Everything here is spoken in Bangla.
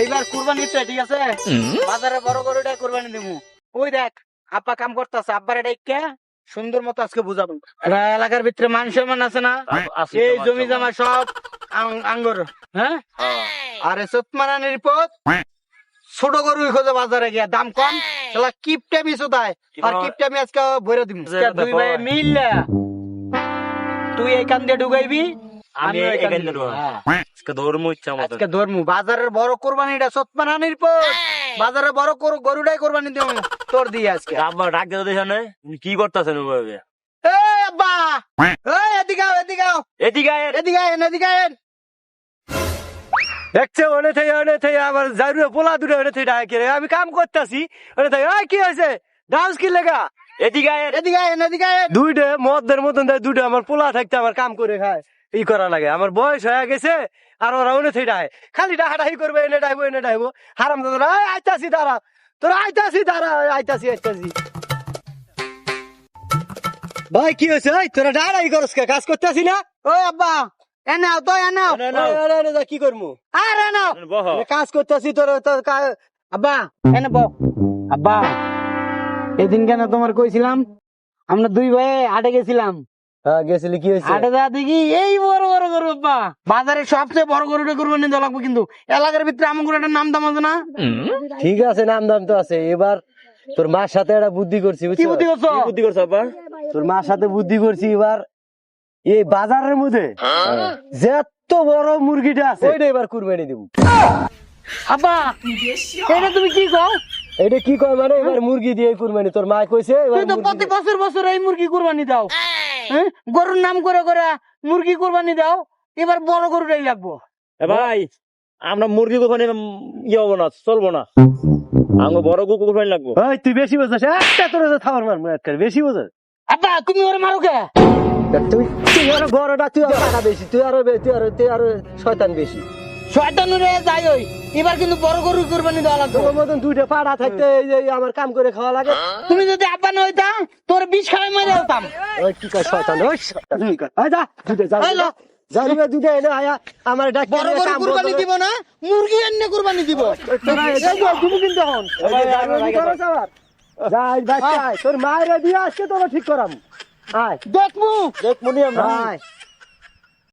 এইবার কুরবানি তো ঠিক আছে? বাজারে বড় গরুটা কুরবানি দিমু। ওই দেখ আপা কাম করতেছে আব্বার এটা সুন্দর মতো আজকে বুঝাবো। এলাকার ভিতরে মান সম্মান আছে না? এই জমি জমা সব আঙ্গুর হ্যাঁ? আরে সতমারানির পথ ছোট গরু খোঁজে বাজারে গিয়া দাম কম? শালা কিপটা মিস দেয় আর কিপটা আমি আজকে ভরে দিব দুই ভাই মিললে তুই এই কান দিয়ে ঢুকাইবি আমি। হ্যাঁ। আজকে দৌড়মু ইচ্ছা মতো। আজকে ধর্মু। বাজারের বড় কোরবানিটা সতমারানির পথ বাজারে বড় গরুটাই কোরবানি দিব তোর দিয়ে আজকে। আব্বা ডাক দিতে দিছ কি করতেছেন ওভাবে? এই আব্বা! এই এদিকে আও এদিকে আও। এদিকে আয়, এদিকে আয়েন এদিকে আয়েন। দেখছে ওনে থেকে ওনে থেকে আমার জারুরে পোলা দূরে ওনে থেকে ডাকে আমি কাম করতেছি। ওনে থেকে ওই কি হয়েছে? ডান্স কি লেগা? এদিকে আয়। এদিকে এদিকে দুইটা মদের মতন দেয় দুইটা আমার পোলা থাকতে আমার কাম করে খায়। ই করা লাগে। আমার বয়স হয়ে গেছে আর ওরা ওনে থেকে খালি ডাহাডাহি করবে এনে ডাইবো এনে ডাইবো। হারাম দাদা আইতাছি দাঁড়া। তোরা আইতাছি দাঁড়া আইতাছি আইতাছি। ভাই কি হয়েছে? এই তোরা ডাহাডাহি করস কে? কাজ করতেছি না? ও আব্বা এনে আও তো এনে আও। এনে নাও। ওই, ওরে, ওরে, যা, কি করব আরে নাও বহ। এ কাজ করতেছি তোর আব্বা এনে বউ আব্বা এদিন কেন তোমার কইছিলাম? আমরা দুই ভাই হাটে গেছিলাম। হ্যাঁ গেছিলি কি হয়েছে? হাটে যা দেখি এই বড় বড় গরু আব্বা বাজারে সবচেয়ে বড় গরুটা কুরবানি দেওয়া লাগবে কিন্তু। এলাকার ভিতরে আমার করে নাম দাম আছে না? ঠিক আছে নাম দাম তো আছে। এবার তোর মার সাথে একটা বুদ্ধি করছি কি বুদ্ধি করছ? বুদ্ধি করছ আব্বা? তোর মার সাথে বুদ্ধি করছি এবার এই বাজারের মধ্যে যত বড় মুরগিটা আছে। ওইটা এবার কুরবানি দেবো। আব্বা এটা তুমি কি কও? এটা কি কয় মানে? এবার মুরগি দিয়ে কুরবানি। তোর মা কইছে এবার প্রতি। বছর বছর এই মুরগি কুরবানি দাও। হ্যাঁ? গরুর নাম করে করে মুরগি কুরবানি দাও এবার বড় গরুটাই লাগবো। এ ভাই আমরা মুরগি কখনো ইয়ে হব না চলবো না। আমাকে বড় কুকুর ফাইন লাগবো। ওই তুই বেশি বোঝাস একটা তোর থামার মার মুখ করে বেশি বোঝাস আব্বা তুমি ওরে মারো কে? তুই তুই আরও বড়টা তুই আরও বেশি তুই আরও তুই আরও তুই আরও শয়তান বেশি। শয়তানুরে যাই ওই। এবার কিন্তু বড় গরু কুরবানি দেওয়া লাগবে তোর মতন দুইটা পাড়া থাকতে এই যে আমার কাম করে খাওয়া লাগে তুমি যদি আব্বা না হইতা তোর বিষ খাওয়াই মারে হতাম ওই কি কয় শয়তান ওই শয়তান আয় যা দুধে যা। জানিবে দুধে এনে আয়া আমার ডাক বড় গরু কুরবানি দিব না মুরগি এনে কুরবানি দিব তুমি কিন্তু হন যাই বাচ্চা তোর মায়ের দিয়ে আজকে তোরা ঠিক করাম আয় দেখমু দেখ মনি আমরা আয়